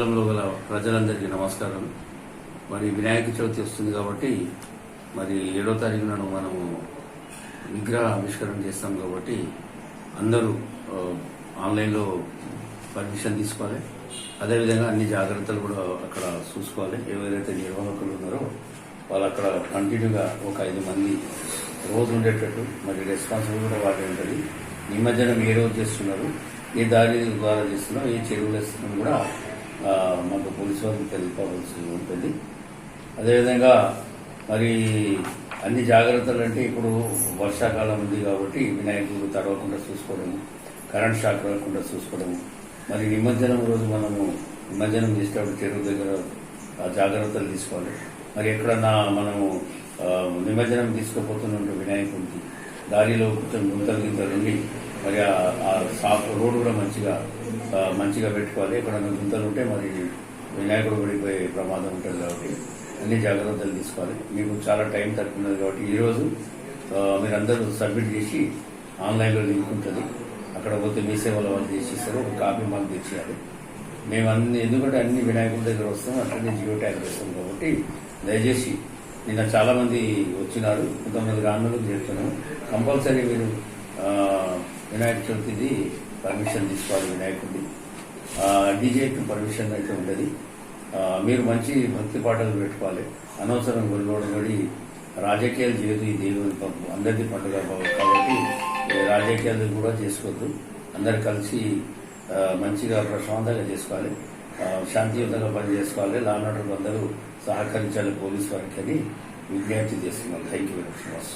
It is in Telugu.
గల ప్రజలందరికీ నమస్కారం. మరి వినాయక చవితి వస్తుంది కాబట్టి మరి ఏడో తారీఖున మనము విగ్రహ ఆవిష్కరణ చేస్తాం కాబట్టి అందరూ ఆన్లైన్లో పర్మిషన్ తీసుకోవాలి. అదేవిధంగా అన్ని జాగ్రత్తలు కూడా అక్కడ చూసుకోవాలి. ఎవరైతే నిర్వాహకులు ఉన్నారో వాళ్ళు అక్కడ కంటిన్యూగా ఒక ఐదు మంది రోజు ఉండేటట్టు మరి రెస్పాన్సిబుల్ కూడా వాటి ఉంటుంది. నిమజ్జనం ఏ రోజు చేస్తున్నారు ఏ దారి ద్వారా చేస్తున్నాం ఏ చెరువులు వేస్తున్నాం కూడా మాకు పోలీసు వారికి తెలుపవలసి ఉంటుంది. అదేవిధంగా మరి అన్ని జాగ్రత్తలు అంటే ఇప్పుడు వర్షాకాలం ఉంది కాబట్టి వినాయకుడు తడవకుండా చూసుకోవడం కరెంట్ షాక్ రాకుండా చూసుకోవడం మరి నిమజ్జనం రోజు మనము నిమజ్జనం చేసేటప్పుడు చెరువు దగ్గర జాగ్రత్తలు తీసుకోవాలి. మరి ఎక్కడన్నా మనము నిమజ్జనం తీసుకుపోతున్న వినాయకుడికి దారిలో కొంచెం గుంతలు గింతలు ఉండి మరి ఆ- ఆ సాఫ్ రోడ్డు కూడా మంచిగా మంచిగా పెట్టుకోవాలి. ఎక్కడన్నా గుంతలు ఉంటే మరి వినాయకుడు పడిపోయే ప్రమాదం ఉంటుంది కాబట్టి అన్ని జాగ్రత్తలు తీసుకోవాలి. మీకు చాలా టైం తక్కువ కాబట్టి ఈరోజు మీరందరూ సబ్మిట్ చేసి ఆన్లైన్లో లింక్ ఉంటుంది. అక్కడ పోతే మీ సేవల వాళ్ళు చేసేస్తారు. ఒక కాపీ మాకు తెచ్చేయాలి. మేము అన్ని ఎందుకంటే అన్ని వినాయకుడి దగ్గర వస్తాం అట్లనే జియో ట్యాగ్ వస్తాం కాబట్టి దయచేసి నిన్న చాలామంది వచ్చినారు. కొంతమంది రానులకు చెప్తున్నాము కంపల్సరీ మీరు వినాయక చవితిది పర్మిషన్ తీసుకోవాలి వినాయకుడి డీజేకి పర్మిషన్ అయితే ఉండదు. మీరు మంచి భక్తి పాటలు పెట్టుకోవాలి. అనవసరం గొల్లోడబడి రాజకీయాలు చేయదు ఈ దేవుని అందరిది పండుగ కాబట్టి రాజకీయాలు కూడా చేసుకోవద్దు. అందరు కలిసి మంచిగా ప్రశాంతంగా చేసుకోవాలి. శాంతియుతంగా పని చేసుకోవాలి. లానాడు అందరూ సహకరించాలి పోలీసు వారికి అని విజ్ఞప్తి చేస్తున్నాం. Thank you very much